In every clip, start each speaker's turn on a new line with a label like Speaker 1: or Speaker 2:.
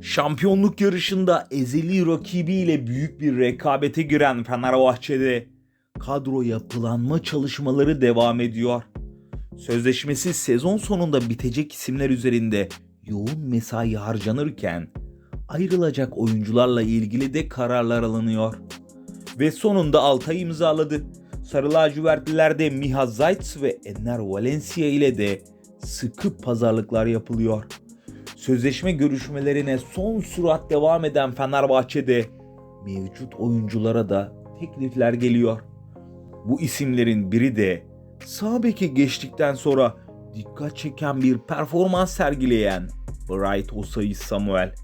Speaker 1: Şampiyonluk yarışında ezeli rakibiyle büyük bir rekabete giren Fenerbahçe'de kadro yapılanma çalışmaları devam ediyor. Sözleşmesi sezon sonunda bitecek isimler üzerinde yoğun mesai harcanırken ayrılacak oyuncularla ilgili de kararlar alınıyor. Ve sonunda Altay imzaladı. Sarı lacivertlilerde Miha Zayt ve Enner Valencia ile de sıkı pazarlıklar yapılıyor. Sözleşme görüşmelerine son sürat devam eden Fenerbahçe'de mevcut oyunculara da teklifler geliyor. Bu isimlerin biri de sağ geçtikten sonra dikkat çeken bir performans sergileyen Bright Osayi Samuel.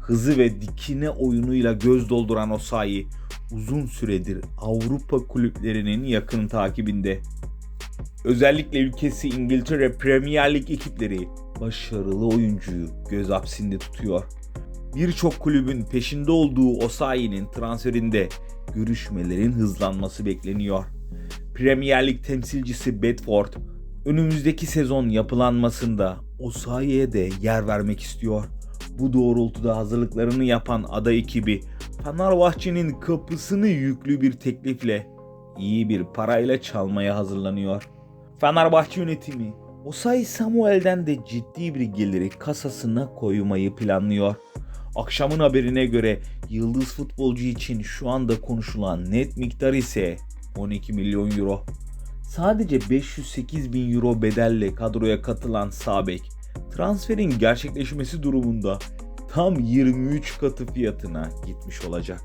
Speaker 1: Hızı ve dikine oyunuyla göz dolduran Osayi uzun süredir Avrupa kulüplerinin yakın takibinde. Özellikle ülkesi İngiltere Premier Lig ekipleri başarılı oyuncuyu göz hapsinde tutuyor. Birçok kulübün peşinde olduğu Osayi'nin transferinde görüşmelerin hızlanması bekleniyor. Premier Lig temsilcisi Bedford önümüzdeki sezon yapılanmasında Osayi'ye de yer vermek istiyor. Bu doğrultuda hazırlıklarını yapan ada ekibi Fenerbahçe'nin kapısını yüklü bir teklifle iyi bir parayla çalmaya hazırlanıyor. Fenerbahçe yönetimi Osayi Samuel'den de ciddi bir geliri kasasına koymayı planlıyor. Akşamın haberine göre yıldız futbolcu için şu anda konuşulan net miktar ise 12 milyon euro. Sadece 508 bin euro bedelle kadroya katılan Sabek, transferin gerçekleşmesi durumunda tam 23 katı fiyatına gitmiş olacak.